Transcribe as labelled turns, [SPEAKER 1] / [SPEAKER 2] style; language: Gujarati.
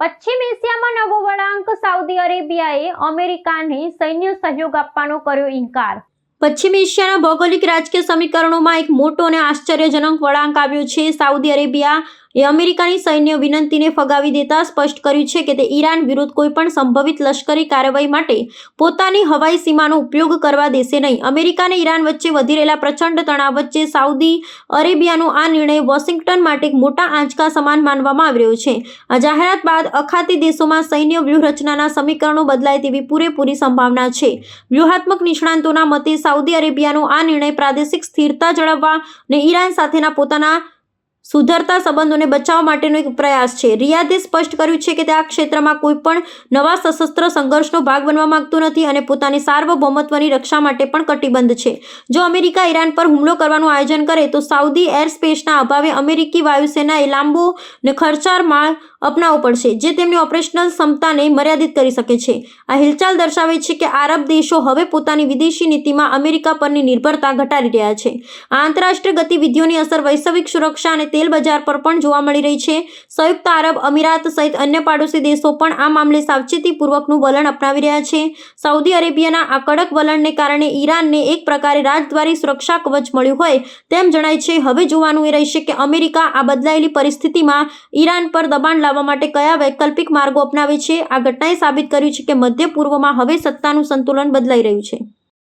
[SPEAKER 1] પશ્ચિમ એશિયામાં નવો વળાંક સાઉદી અરેબિયાએ અમેરિકાને સૈન્ય સહયોગ આપવાનો કર્યો ઇનકાર. પશ્ચિમ એશિયાના ભૌગોલિક રાજકીય સમીકરણોમાં એક મોટો અને આશ્ચર્યજનક વળાંક આવ્યો છે સાઉદી અરેબિયા. એ અમેરિકાની સૈન્ય વિનંતીને ફગાવી દેતા સ્પષ્ટ કર્યું છે કે તે ઈરાન વિરુદ્ધ કોઈપણ સંભવિત લશ્કરી કાર્યવાહી માટે પોતાની હવાઈ સીમાનો ઉપયોગ કરવા દેશે નહીં. અમેરિકા ઈરાન વચ્ચે વધી રહેલા પ્રચંડ તણાવ વચ્ચે સાઉદી અરેબિયાનો આ નિર્ણય વોશિંગ્ટન માટે મોટા આંચકા સમાન માનવામાં આવી રહ્યો છે. આ જાહેરાત બાદ અખાતી દેશોમાં સૈન્ય વ્યૂહરચનાના સમીકરણો બદલાય તેવી પૂરેપૂરી સંભાવના છે. વ્યૂહાત્મક નિષ્ણાંતોના મતે સાઉદી અરેબિયાનો આ નિર્ણય પ્રાદેશિક સ્થિરતા જળવવા અને ઈરાન સાથેના પોતાના સુધરતા સંબંધોને બચાવવા માટેનો એક પ્રયાસ છે. રિયાદે સ્પષ્ટ કર્યું છે કે તે આ ક્ષેત્રમાં કોઈ પણ નવા સશસ્ત્ર સંઘર્ષનો ભાગ બનવા માંગતું નથી અને પોતાની સાર્વભૌમત્વની રક્ષા માટે પણ કટિબદ્ધ છે. જો અમેરિકા ઈરાન પર હુમલો કરવાનું આયોજન કરે તો સાઉદી એર સ્પેસના અભાવે અમેરિકી વાયુસેનાએ લાંબો ને ખર્ચાળ માળ અપનાવવો પડશે, જે તેમની ઓપરેશનલ ક્ષમતાને મર્યાદિત કરી શકે છે. આ હિલચાલ દર્શાવે છે કે આરબ દેશો હવે પોતાની વિદેશી નીતિમાં અમેરિકા પરની નિર્ભરતા ઘટાડી રહ્યા છે. આ આંતરરાષ્ટ્રીય ગતિવિધિઓની અસર વૈશ્વિક સુરક્ષા અને તેલ બજાર પર પણ જોવા મળી રહી છે. સંયુક્ત આરબ અમીરાત સહિત અન્ય પાડોશી દેશો પણ આ મામલે સાવચેતીપૂર્વકનું વલણ અપનાવી રહ્યા છે. સાઉદી અરેબિયાના આ કડક વલણને કારણે ઈરાનને એક પ્રકારે રાજદ્વારી સુરક્ષા કવચ મળ્યું હોય તેમ જણાય છે. હવે જોવાનું એ રહેશે કે અમેરિકા આ બદલાયેલી પરિસ્થિતિમાં ઈરાન પર દબાણ લાવવા માટે કયા વૈકલ્પિક માર્ગો અપનાવે છે? આ ઘટનાએ સાબિત કર્યું છે કે મધ્ય પૂર્વમાં હવે સત્તાનું સંતુલન બદલાઈ રહ્યું છે.